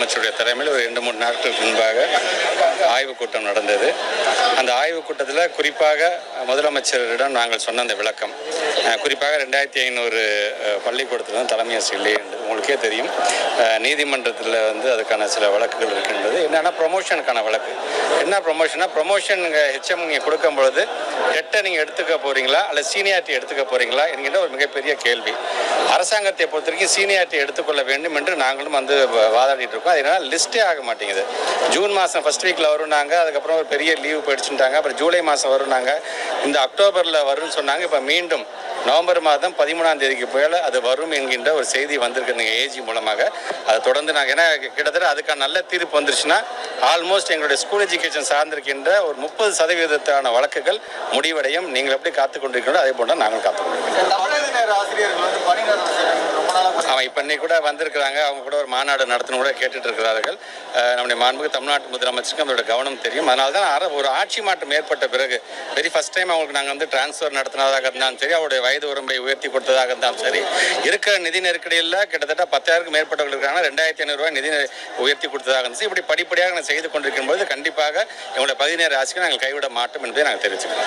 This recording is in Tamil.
முதலமைச்சருடைய தலைமையில் ஒரு ரெண்டு மூணு நாட்களுக்கு முன்பாக ஆய்வுக் கூட்டம் நடந்தது. அந்த ஆய்வுக் கூட்டத்தில் குறிப்பாக முதலமைச்சரிடம் நாங்கள் சொன்ன அந்த விளக்கம். குறிப்பாக ரெண்டாயிரத்தி ஐநூறு பள்ளிக்கூடத்தில் தலைமை ஆசிரியர் இல்லை என்று உங்களுக்கே தெரியும். நீதிமன்றத்தில் வந்து அதுக்கான சில வழக்குகள் இருக்கின்றது. என்னென்னா ப்ரொமோஷனுக்கான வழக்கு. என்ன ப்ரொமோஷனா ப்ரொமோஷன் ஹெச்எம் நீங்கள் கொடுக்கும் பொழுது எட்டை நீங்கள் எடுத்துக்க போகிறீங்களா அல்ல சீனியாரிட்டி எடுத்துக்க போகிறீங்களா என்கின்ற ஒரு மிகப்பெரிய கேள்வி. அரசாங்கத்தை பொறுத்த வரைக்கும் சீனியாரிட்டி எடுத்துக்கொள்ள வேண்டும் என்று நாங்களும் வந்து வாதாடிட்டு இருக்கோம். அதனால் லிஸ்ட்டே ஆக மாட்டேங்குது. ஜூன் மாதம் ஃபர்ஸ்ட் வீக்கில் வரும்னாங்க அதுக்கப்புறம் ஒரு பெரிய லீவு போயிடுச்சுட்டாங்க அப்புறம் ஜூலை மாதம் வரும்னாங்க இந்த அக்டோபரில் வரும்னு சொன்னாங்க. இப்போ மீண்டும் நவம்பர் மாதம் பதிமூணாம் தேதிக்கு மேலே அது வரும் என்கின்ற ஒரு செய்தி வந்திருக்கு. ஏஜி மூலமாக அதை தொடர்ந்து நாங்கள் ஏன்னா கிட்டத்தட்ட அதுக்கான நல்ல தீர்ப்பு வந்துருச்சுன்னா ஆல்மோஸ்ட் எங்களுடைய ஸ்கூல் எஜுகேஷன் சார்ந்திருக்கின்ற ஒரு முப்பது சதவீதத்தான வழக்குகள் முடிவடையும். நீங்கள் எப்படி காத்துக்கொண்டிருக்கிறோம் அதே போல நாங்கள் காத்துக்கொண்டிருக்கிறோம். ஆசிரியர்கள் வந்து அவன் இப்போ இன்னைக்கு கூட வந்திருக்கிறாங்க. அவங்க கூட ஒரு மாநாடு நடத்தணும் கூட கேட்டுட்டு இருக்கிறார்கள். நம்முடைய மாண்புக்கு தமிழ்நாட்டு முதலமைச்சருக்கு அதோட கவனம் தெரியும். அதனால தான் ஒரு ஆட்சி மாற்றம் ஏற்பட்ட பிறகு வெரி ஃபர்ஸ்ட் டைம் அவங்களுக்கு நாங்கள் வந்து டிரான்ஸ்ஃபர் நடத்தினதாக இருந்தாலும் சரி அவருடைய வயது உரம்பை உயர்த்தி கொடுத்ததாக இருந்தாலும் சரி இருக்கிற நிதி நெருக்கடியில் கிட்டத்தட்ட பத்தாயிரம் மேற்பட்டவர்கள் இருக்காங்க. ரெண்டாயிரத்தி ஐநூறுரூவா நிதி உயர்த்தி கொடுத்ததாக இருந்துச்சு. இப்படி படிப்படியாக நாங்கள் செய்து கொண்டிருக்கும் போது கண்டிப்பாக எங்களுடைய பதினேழு ஆட்சிக்கு நாங்கள் கைவிட மாட்டோம் என்பதை நாங்கள் தெரிவிச்சுக்கிறோம்.